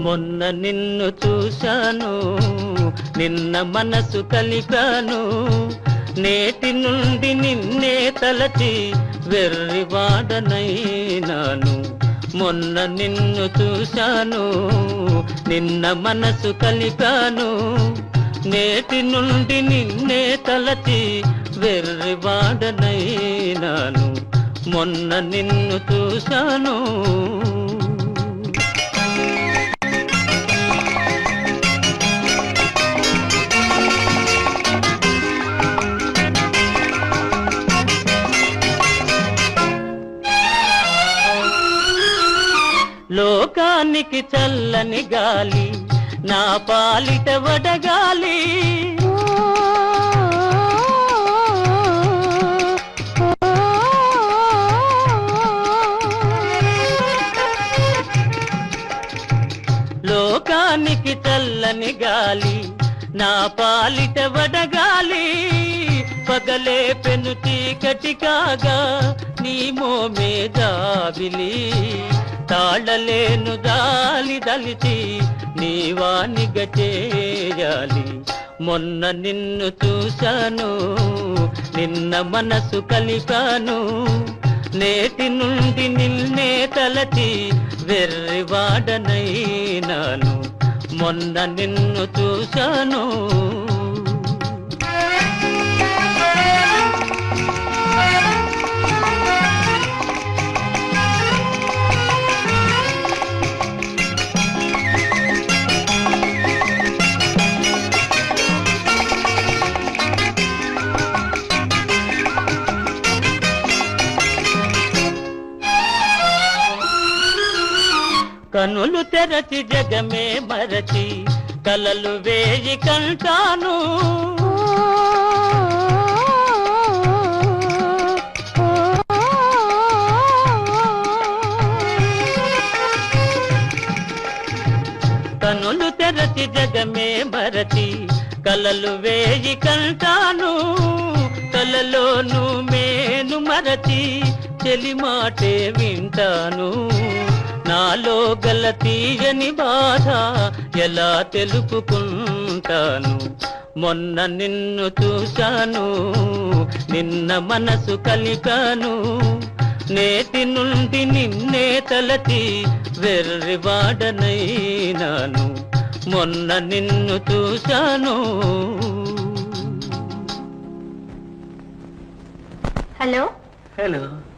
మొన్న నిన్ను చూశాను నిన్న మనసు కలిపాను. నేటి నుండి నిన్నే తలచి వెర్రివాడనైనాను మొన్న నిన్ను చూశాను నిన్న మనసు కలిపాను. నేటి నుండి నిన్నే తలచి వెర్రివాడనైనాను మొన్న నిన్ను చూశాను లోకానికి చల్లని గాలి నా పాలిట వడగాలి. లోకానికి చల్లని గాలి నా పాలిట వడగాలి. పగలే పెను చీకటి కాగా నీ మోమే దావిలి తాళలేను దాలి దలిచి నీ వానిగ చేయాలి. మొన్న నిన్ను చూశాను నిన్న మనసు కలిపాను. నేటి నుండి నిన్నే తలచి వెర్రివాడనైనాను మొన్న నిన్ను చూశాను కనులు తెరచి జగమే మరచి కలలు వేయి కంటాను. కనులు తెరచి జగమే మరచి కలలు వేయి కంటాను. కలలోను మేను మరచి చెలి మాటే వింటాను. నాలో గల తీయని బాధ ఎలా తెలుపుకుంటాను? మొన్న నిన్ను చూశాను నిన్న మనసు కలిపాను. నేటి నుండి నిన్నే తలచి వెర్రివాడనైనాను మొన్న నిన్ను చూశాను. హలో? హలో.